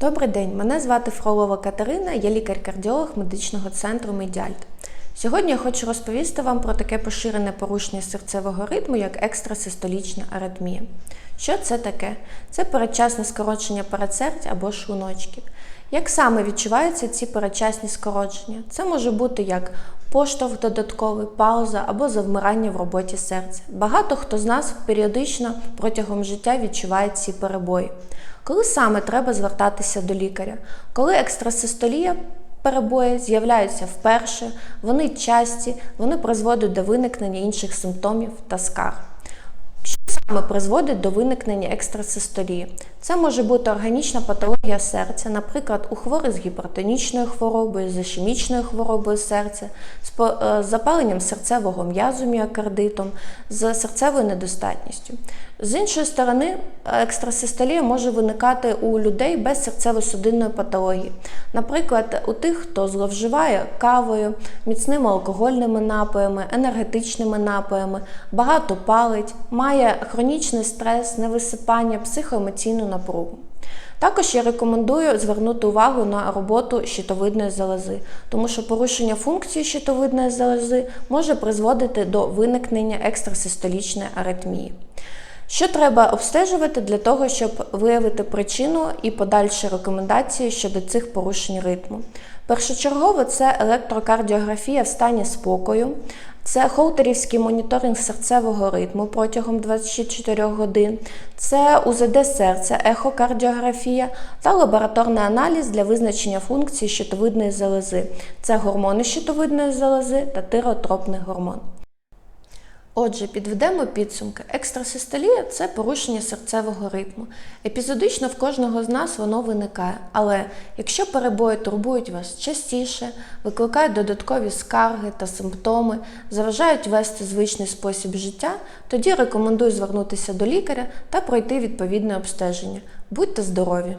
Добрий день, мене звати Фролова Катерина, я лікар-кардіолог медичного центру Медіальт. Сьогодні я хочу розповісти вам про таке поширене порушення серцевого ритму, як екстрасистолічна аритмія. Що це таке? Це передчасне скорочення передсердь або шлуночків. Як саме відчуваються ці передчасні скорочення? Це може бути як поштовх додатковий, пауза або завмирання в роботі серця. Багато хто з нас періодично протягом життя відчуває ці перебої. Коли саме треба звертатися до лікаря? Коли екстрасистолія перебої з'являються вперше, вони часті, вони призводять до виникнення інших симптомів та скарг. Призводить до виникнення екстрасистолії? Це може бути органічна патологія серця, наприклад, у хворих з гіпертонічною хворобою, з ішемічною хворобою серця, е, з запаленням серцевого м'язу міокардитом, з серцевою недостатністю. З іншої сторони, екстрасистолія може виникати у людей без серцево-судинної патології. Наприклад, у тих, хто зловживає кавою, міцними алкогольними напоями, енергетичними напоями, багато палить, має хронічний стрес, невисипання, психоемоційну напругу. Також я рекомендую звернути увагу на роботу щитовидної залози, тому що порушення функції щитовидної залози може призводити до виникнення екстрасистолічної аритмії. Що треба обстежувати для того, щоб виявити причину і подальші рекомендації щодо цих порушень ритму? Першочергово це електрокардіографія в стані спокою, це холтерівський моніторинг серцевого ритму протягом 24 годин, це УЗД серця, ехокардіографія та лабораторний аналіз для визначення функції щитовидної залози. Це гормони щитовидної залози та тиротропний гормон. Отже, підведемо підсумки. Екстрасистолія це порушення серцевого ритму. Епізодично в кожного з нас воно виникає. Але якщо перебої турбують вас частіше, викликають додаткові скарги та симптоми, заважають вести звичний спосіб життя, тоді рекомендую звернутися до лікаря та пройти відповідне обстеження. Будьте здорові!